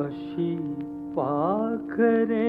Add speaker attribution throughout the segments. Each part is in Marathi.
Speaker 1: अशी पाखरे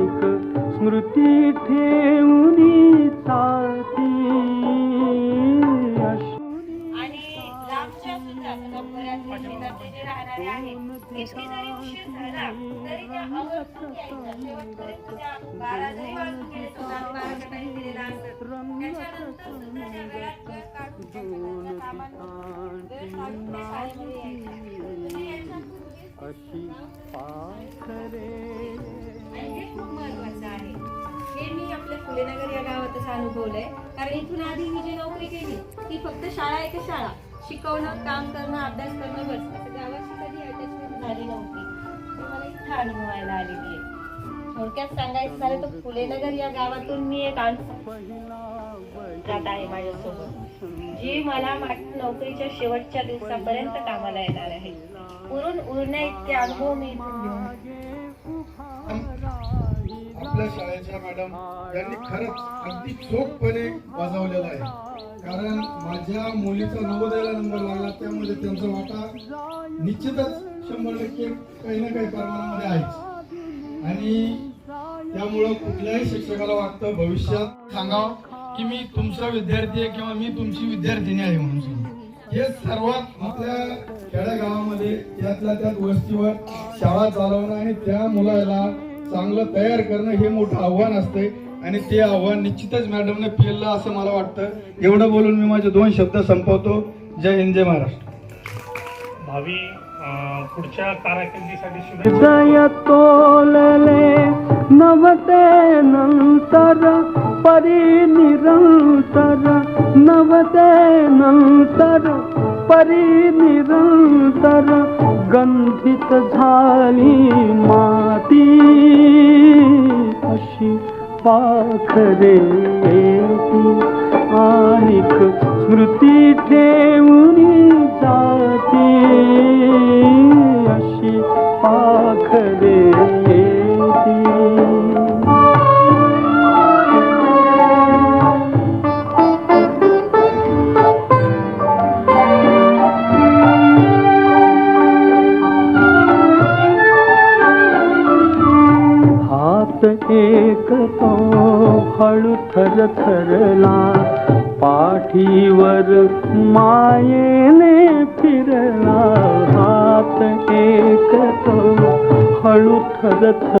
Speaker 1: आणिक स्मृती ठेवून अशी पाखरे
Speaker 2: फुलेनगर या गावातच अनुभवलंय कारण इथून आधी मी जी नोकरी केली ती फक्त शाळा आहे का शाळा? शिकवणं काम करणं अभ्यास करणं बस असं गावाची कधी अटॅचमेंट झाली नव्हती. मला इथं अनुभवायला आलेली आहे. थोडक्यात सांगायचं झालं तर फुलेनगर या गावातून मी एक अनुभव जात आहे माझ्यासोबत. जी मला माझ्या नोकरीच्या शेवटच्या दिवसापर्यंत कामाला येणार आहे. उरून उरण्या इतके अनुभव मी इथून घेऊन
Speaker 3: आपल्या शाळेच्या मॅडम यांनी खरंच अगदी चोखपणे वाजवलेला आहे. कारण माझ्या मुलीचा नवोदयाला नंबर लागला त्यामध्ये त्यांचा वाटा निश्चितच शंभर टक्के काही ना काही प्रमाणामध्ये आहेच. आणि त्यामुळं कुठल्याही शिक्षकाला वाटतं भविष्यात सांगावं की मी तुमचा विद्यार्थी आहे किंवा मी तुमची विद्यार्थिनी आहे म्हणून हे सर्वात आपल्या खेड्यागावामध्ये त्यातल्या त्यात वस्तीवर शाळा चालवणं आणि त्या मुलाला चांगलं तयार करणं हे मोठं आव्हान असते आणि ते आव्हान निश्चितच मॅडमने पेललं असं मला वाटतं. एवढं बोलून मी माझे दोन शब्द संपवतो. जय हिंद जय महाराष्ट्र.
Speaker 4: भावी पुढच्या कारकिर्दीसाठी शुभेच्छा.
Speaker 1: हृदय तोलले नवते नंतर परी निरंतर. नवते नंतर परी निरंतर. गंधित झाली माती आृति एक तो हळू थर थरला. पाठीवर मायेने फिरला. हात एक तो हळू थर थर